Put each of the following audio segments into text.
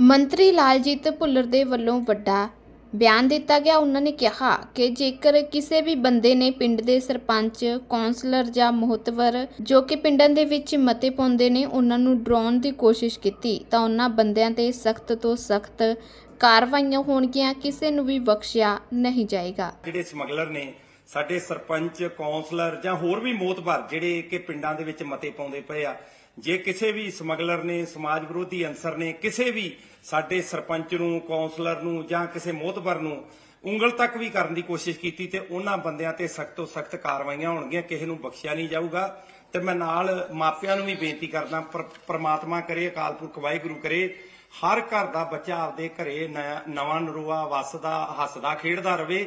ਮੰਤਰੀ ਲਾਲਜੀਤ ਭੁੱਲਰ ਦੇ ਵੱਲੋਂ ਵੱਡਾ ਬਿਆਨ ਦਿੱਤਾ ਗਿਆ। ਉਹਨਾਂ ਨੇ ਕਿਹਾ ਕਿ ਜੇਕਰ ਕਿਸੇ ਵੀ ਬੰਦੇ ਨੇ ਪਿੰਡ ਦੇ ਸਰਪੰਚ, ਕੌਂਸਲਰ ਜਾਂ ਮੋਹਤਵਰ ਜੋ ਕਿ ਪਿੰਡਾਂ ਦੇ ਵਿੱਚ ਮਤੇ ਪਾਉਂਦੇ ਨੇ, ਉਹਨਾਂ ਨੂੰ ਡਰਾਉਣ ਦੀ ਕੋਸ਼ਿਸ਼ ਕੀਤੀ, ਤਾਂ ਉਹਨਾਂ ਬੰਦਿਆਂ ਤੇ ਸਖਤ ਤੋਂ ਸਖਤ ਕਾਰਵਾਈਆਂ ਹੋਣਗੀਆਂ। ਕਿਸੇ ਨੂੰ ਵੀ ਬਖਸ਼ਿਆ ਨਹੀਂ ਜਾਏਗਾ। ਜਿਹੜੇ ਸਮਗਲਰ ਨੇ ਸਾਡੇ ਸਰਪੰਚ, ਕੌਂਸਲਰ ਜਾਂ ਹੋਰ ਵੀ ਮੋਤਬਰ ਜਿਹੜੇ ਕਿ ਪਿੰਡਾਂ ਦੇ ਵਿੱਚ ਮਤੇ ਪਾਉਂਦੇ ਪਏ ਆ, ਜੇ ਕਿਸੇ ਵੀ ਸਮਗਲਰ ਨੇ, ਸਮਾਜ ਵਿਰੋਧੀ ਅੰਸਰ ਨੇ, ਕਿਸੇ ਵੀ ਸਾਡੇ ਸਰਪੰਚ ਨੂੰ, ਕੌਂਸਲਰ ਨੂੰ ਜਾਂ ਕਿਸੇ ਮੋਤਬਰ ਨੂੰ ਉਂਗਲ ਤੱਕ ਵੀ ਕਰਨ ਦੀ ਕੋਸ਼ਿਸ਼ ਕੀਤੀ ਤੇ ਉਹਨਾਂ ਬੰਦਿਆਂ ਤੇ ਸਖਤ ਤੋਂ ਸਖਤ ਕਾਰਵਾਈਆਂ ਹੋਣਗੀਆਂ, ਕਿਸੇ ਨੂੰ ਬਖਸ਼ਿਆ ਨਹੀਂ ਜਾਊਗਾ। ਤੇ ਮੈਂ ਨਾਲ ਮਾਪਿਆਂ ਨੂੰ ਵੀ ਬੇਨਤੀ ਕਰਦਾ ਪ੍ਰਮਾਤਮਾ ਕਰੇ, ਅਕਾਲ ਪੁਰਖ ਵਾਹਿਗੁਰੂ ਕਰੇ, ਹਰ ਘਰ ਦਾ ਬੱਚਾ ਆਪਦੇ ਘਰੇ ਨਵਾਂ ਨਰੂਆ ਵਸਦਾ, ਹੱਸਦਾ, ਖੇਡਦਾ ਰਵੇ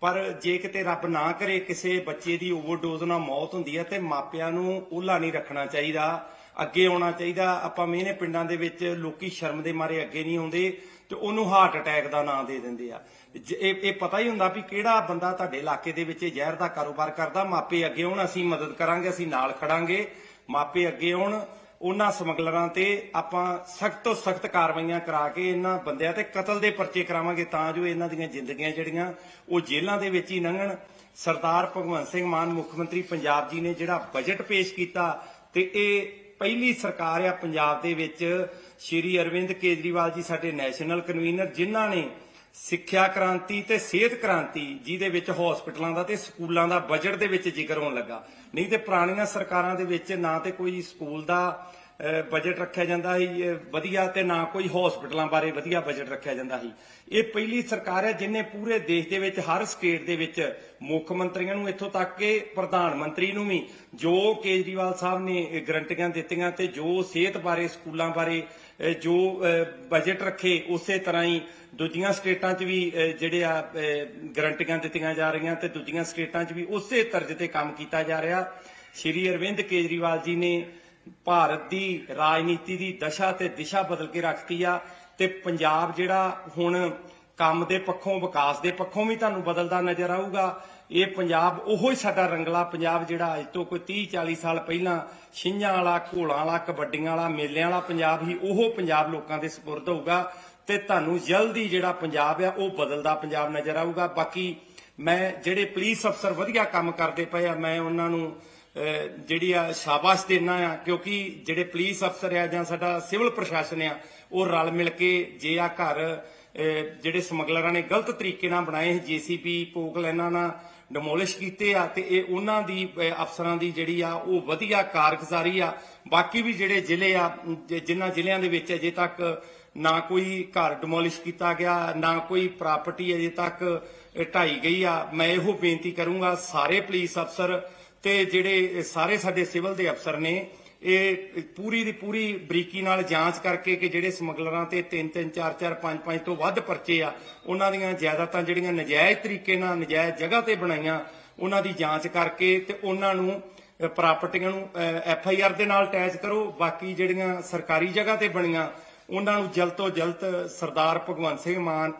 ਪਰ ਜੇ ਕਿਤੇ ਰੱਬ ਨਾ ਕਰੇ, ਕਿਸੇ ਬੱਚੇ ਦੀ ਓਵਰਡੋਜ਼ ਨਾਲ ਮੌਤ ਹੁੰਦੀ ਹੈ, ਤੇ ਮਾਪਿਆਂ ਨੂੰ ਓਲਾ ਨਹੀਂ ਰੱਖਣਾ ਚਾਹੀਦਾ, ਅੱਗੇ ਆਉਣਾ ਚਾਹੀਦਾ। ਆਪਾਂ ਮੇਨੇ ਪਿੰਡਾਂ ਦੇ ਵਿੱਚ ਲੋਕੀ ਸ਼ਰਮ ਦੇ ਮਾਰੇ ਅੱਗੇ ਨਹੀਂ ਆਉਂਦੇ, ਤੇ ਉਹਨੂੰ ਹਾਰਟ ਅਟੈਕ ਦਾ ਨਾਂ ਦੇ ਦਿੰਦੇ ਆ। ਇਹ ਇਹ ਪਤਾ ਹੀ ਹੁੰਦਾ ਵੀ ਕਿਹੜਾ ਬੰਦਾ ਤੁਹਾਡੇ ਇਲਾਕੇ ਦੇ ਵਿੱਚ ਜ਼ਹਿਰ ਦਾ ਕਾਰੋਬਾਰ ਕਰਦਾ, ਮਾਪੇ ਅੱਗੇ ਆਉਣ, ਅਸੀਂ ਮਦਦ ਕਰਾਂਗੇ, ਅਸੀਂ ਨਾਲ ਖੜਾਂਗੇ, ਮਾਪੇ ਅੱਗੇ ਆਉਣ ਉਹਨਾਂ ਸਮਗਲਰਾਂ ਤੇ ਆਪਾਂ ਸਖਤ ਤੋਂ ਸਖਤ ਕਾਰਵਾਈਆਂ ਕਰਾ ਕੇ ਇਹਨਾਂ ਬੰਦਿਆਂ ਤੇ ਕਤਲ ਦੇ ਪਰਚੇ ਕਰਾਵਾਂਗੇ ਤਾਂ ਜੋ ਇਹਨਾਂ ਦੀਆਂ ਜ਼ਿੰਦਗੀਆਂ ਜਿਹੜੀਆਂ ਉਹ ਜੇਲ੍ਹਾਂ ਦੇ ਵਿੱਚ ਹੀ ਲੰਘਣ। ਸਰਦਾਰ ਭਗਵੰਤ ਸਿੰਘ ਮਾਨ, ਮੁੱਖ ਮੰਤਰੀ ਪੰਜਾਬ ਜੀ ਨੇ ਜਿਹੜਾ ਬਜਟ ਪੇਸ਼ ਕੀਤਾ ਤੇ ਇਹ ਪਹਿਲੀ ਸਰਕਾਰ ਆ ਪੰਜਾਬ ਦੇ ਵਿੱਚ। ਸ਼੍ਰੀ ਅਰਵਿੰਦ ਕੇਜਰੀਵਾਲ ਜੀ ਸਾਡੇ ਨੈਸ਼ਨਲ ਕਨਵੀਨਰ ਜਿਨ੍ਹਾਂ ਨੇ ਸਿੱਖਿਆ ਕ੍ਰਾਂਤੀ ਤੇ ਸਿਹਤ ਕ੍ਰਾਂਤੀ, ਜਿਹਦੇ ਵਿੱਚ ਹਸਪੀਟਲਾਂ ਦਾ ਤੇ ਸਕੂਲਾਂ ਦਾ ਬਜਟ ਦੇ ਵਿੱਚ ਜ਼ਿਕਰ ਹੋਣ ਲੱਗਾ। ਨਹੀਂ ਤੇ ਪੁਰਾਣੀਆਂ ਸਰਕਾਰਾਂ ਦੇ ਵਿੱਚ ਨਾ ਤੇ ਕੋਈ ਸਕੂਲ ਦਾ ਬਜਟ ਰੱਖਿਆ ਜਾਂਦਾ ਸੀ ਵਧੀਆ ਤੇ ਨਾ ਕੋਈ ਹਸਪੀਟਲਾਂ ਬਾਰੇ ਵਧੀਆ ਬਜਟ ਰੱਖਿਆ ਜਾਂਦਾ ਸੀ। ਇਹ ਪਹਿਲੀ ਸਰਕਾਰ ਹੈ ਜਿਨੇ ਪੂਰੇ ਦੇਸ਼ ਦੇ ਵਿੱਚ, ਹਰ ਸਟੇਟ ਦੇ ਵਿੱਚ ਮੁੱਖ ਮੰਤਰੀਆਂ ਨੂੰ ਇੱਥੋਂ ਤੱਕ ਕਿ, ਪ੍ਰਧਾਨ ਮੰਤਰੀ ਨੂੰ ਵੀ, ਜੋ ਕੇਜਰੀਵਾਲ ਸਾਹਿਬ ਨੇ ਗਰੰਟੀਆਂ ਦਿੱਤੀਆਂ ਤੇ ਜੋ ਸਿਹਤ ਬਾਰੇ, ਸਕੂਲਾਂ ਬਾਰੇ ਜੋ ਬਜਟ ਰੱਖੇ, ਉਸੇ ਤਰ੍ਹਾਂ ਹੀ ਦੂਜੀਆਂ ਸਟੇਟਾਂ 'ਚ ਵੀ ਜਿਹੜੇ ਆ ਗਰੰਟੀਆਂ ਦਿੱਤੀਆਂ ਜਾ ਰਹੀਆਂ ਤੇ ਦੂਜੀਆਂ ਸਟੇਟਾਂ 'ਚ ਵੀ ਉਸੇ ਤਰਜ਼ ਤੇ ਕੰਮ ਕੀਤਾ ਜਾ ਰਿਹਾ। ਸ਼੍ਰੀ ਅਰਵਿੰਦ ਕੇਜਰੀਵਾਲ ਜੀ ਨੇ ਭਾਰਤ ਦੀ ਰਾਜਨੀਤੀ ਦੀ ਦਸ਼ਾ ਤੇ ਦਿਸ਼ਾ ਬਦਲ ਕੇ ਰੱਖਤੀ ਆ ਤੇ ਪੰਜਾਬ ਜਿਹੜਾ ਹੁਣ ਕੰਮ ਦੇ ਪੱਖੋਂ, ਵਿਕਾਸ ਦੇ ਪੱਖੋਂ ਵੀ ਤੁਹਾਨੂੰ ਬਦਲਦਾ ਨਜ਼ਰ ਆਊਗਾ। ਇਹ ਪੰਜਾਬ ਉਹੋ ਹੀ ਸਾਡਾ ਰੰਗਲਾ ਪੰਜਾਬ ਜਿਹੜਾ ਅੱਜ ਤੋਂ ਕੋਈ 30 40 ਸਾਲ ਪਹਿਲਾਂ ਛਿੰਝਾਂ ਵਾਲਾ, ਘੋਲਾਂ ਵਾਲਾ, ਕਬੱਡੀਆਂ ਵਾਲਾ, ਮੇਲਿਆਂ ਵਾਲਾ ਪੰਜਾਬ ਹੀ ਉਹ ਪੰਜਾਬ ਲੋਕਾਂ ਦੇ ਸਪੁਰਦ ਹੋਊਗਾ ਤੇ ਤੁਹਾਨੂੰ ਜਲਦੀ ਜਿਹੜਾ ਪੰਜਾਬ ਆ, ਉਹ ਬਦਲਦਾ ਪੰਜਾਬ ਨਜ਼ਰ ਆਊਗਾ। ਬਾਕੀ ਮੈਂ ਜਿਹੜੇ ਪੁਲਿਸ ਅਫਸਰ ਵਧੀਆ ਕੰਮ ਕਰਦੇ ਪਏ ਆ, ਮੈਂ ਉਹਨਾਂ ਨੂੰ ਜਿਹੜੀ ਆ ਸ਼ਾਬਾਸ਼ ਦੇਣਾ ਆ, ਕਿਉਂਕਿ ਜਿਹੜੇ ਪੁਲਿਸ ਅਫਸਰ ਆ ਜਾਂ ਸਾਡਾ ਸਿਵਲ ਪ੍ਰਸ਼ਾਸਨ ਆ, ਉਹ ਰਲ ਮਿਲ ਕੇ ਜੇ ਆ ਘਰ ਜਿਹੜੇ ਸਮਗਲਰਾਂ ਨੇ ਗਲਤ ਤਰੀਕੇ ਨਾਲ ਬਣਾਏ ਜੀਸੀਪੀ ਪੋਕਲ ਇਹਨਾਂ ਨਾਲ ਡਿਮੋਲਿਸ਼ ਕੀਤੇ ਆ, ਤੇ ਇਹ ਉਹਨਾਂ ਦੀ ਅਫਸਰਾਂ ਦੀ ਜਿਹੜੀ ਆ, ਉਹ ਵਧੀਆ ਕਾਰਗੁਜ਼ਾਰੀ ਆ। ਬਾਕੀ ਵੀ ਜਿਹੜੇ ਜ਼ਿਲ੍ਹੇ ਆ, ਜ- ਜਿਨ੍ਹਾਂ ਜ਼ਿਲ੍ਹਿਆਂ ਦੇ ਵਿੱਚ ਅਜੇ ਤੱਕ ਨਾ ਕੋਈ ਘਰ ਡਿਮੋਲਿਸ਼ ਕੀਤਾ ਗਿਆ, ਨਾ ਕੋਈ ਪ੍ਰਾਪਰਟੀ ਅਜੇ ਤੱਕ ਢਾਈ ਗਈ ਆ, ਮੈਂ ਇਹੋ ਬੇਨਤੀ ਕਰੂੰਗਾ ਸਾਰੇ ਪੁਲਿਸ ਅਫਸਰ ਤੇ ਜਿਹੜੇ ਸਾਰੇ ਸਾਡੇ ਸਿਵਲ ਦੇ ਅਫਸਰ ਨੇ, ਇਹ ਪੂਰੀ ਦੀ ਪੂਰੀ ਬਰੀਕੀ ਨਾਲ ਜਾਂਚ ਕਰਕੇ ਕਿ ਜਿਹੜੇ ਸਮਗਲਰਾਂ ਤੇ 3 3 4 4 5 5 ਤੋਂ ਵੱਧ ਪਰਚੇ ਆ, ਉਹਨਾਂ ਦੀਆਂ ਜਾਇਦਾਦਾਂ ਜਿਹੜੀਆਂ ਨਜਾਇਜ਼ ਤਰੀਕੇ ਨਾਲ, ਨਜਾਇਜ਼ ਜਗ੍ਹਾ ਤੇ ਬਣਾਈਆਂ, ਉਹਨਾਂ ਦੀ ਜਾਂਚ ਕਰਕੇ ਤੇ ਉਹਨਾਂ ਨੂੰ ਪ੍ਰਾਪਰਟੀਆਂ ਨੂੰ ਐਫ ਆਈ ਆਰ ਦੇ ਨਾਲ ਅਟੈਚ ਕਰੋ, ਬਾਕੀ ਜਿਹੜੀਆਂ ਸਰਕਾਰੀ ਜਗ੍ਹਾ ਤੇ ਬਣੀਆਂ, ਉਹਨਾਂ ਨੂੰ ਜਲਦ ਤੋਂ ਜਲਦ ਸਰਦਾਰ ਭਗਵੰਤ ਸਿੰਘ ਮਾਨ,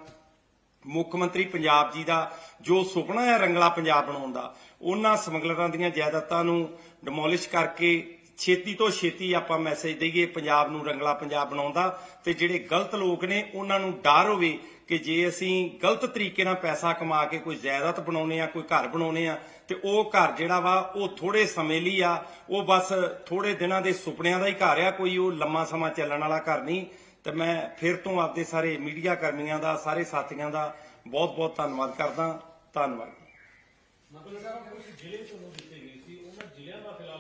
ਮੁੱਖ ਮੰਤਰੀ ਪੰਜਾਬ ਜੀ ਦਾ ਜੋ ਸੁਪਨਾ ਹੈ ਰੰਗਲਾ ਪੰਜਾਬ ਬਣਾਉਣ ਦਾ ਉਹਨਾਂ ਸਮਗਲਰਾਂ ਦੀਆਂ ਜਾਇਦਾਦਾਂ ਨੂੰ ਡਿਮੋਲਿਸ਼ ਕਰਕੇ ਛੇਤੀ ਤੋਂ ਛੇਤੀ ਆਪਾਂ ਮੈਸੇਜ ਦਈਏ, ਪੰਜਾਬ ਨੂੰ ਰੰਗਲਾ ਪੰਜਾਬ ਬਣਾਉਂਦਾ ਤੇ ਜਿਹੜੇ ਗਲਤ ਲੋਕ ਨੇ, ਉਹਨਾਂ ਨੂੰ ਡਰ ਹੋਵੇ ਕਿ ਜੇ ਅਸੀਂ ਗਲਤ ਤਰੀਕੇ ਨਾਲ ਪੈਸਾ ਕਮਾ ਕੇ ਕੋਈ ਜਾਇਦਾਦ ਬਣਾਉਨੇ ਆ ਕੋਈ ਘਰ ਬਣਾਉਨੇ ਆ ਤੇ ਉਹ ਘਰ ਜਿਹੜਾ ਵਾ, ਉਹ ਥੋੜੇ ਸਮੇਂ ਲਈ ਆ, ਉਹ ਬਸ ਥੋੜੇ ਦਿਨਾਂ ਦੇ ਸੁਪਨਿਆਂ ਦਾ ਹੀ ਘਰ ਆ, ਕੋਈ ਉਹ ਲੰਮਾ ਸਮਾਂ ਚੱਲਣ ਵਾਲਾ ਘਰ ਨਹੀਂ। ਤੇ ਮੈਂ ਫਿਰ ਤੋਂ ਆਪਦੇ ਸਾਰੇ ਮੀਡੀਆ ਕਰਮੀਆਂ ਦਾ, ਸਾਰੇ ਸਾਥੀਆਂ ਦਾ ਬਹੁਤ ਬਹੁਤ ਧੰਨਵਾਦ ਕਰਦਾ। ਧੰਨਵਾਦ। ਮਤਲਬ ਸਾਹਿਬ ਕੁਝ ਜ਼ਿਲ੍ਹੇ ਤੁਹਾਨੂੰ ਦਿੱਤੇ ਗਏ ਸੀ ਉਹਨਾਂ ਜ਼ਿਲ੍ਹਿਆਂ ਦਾ ਫਿਲਹਾਲ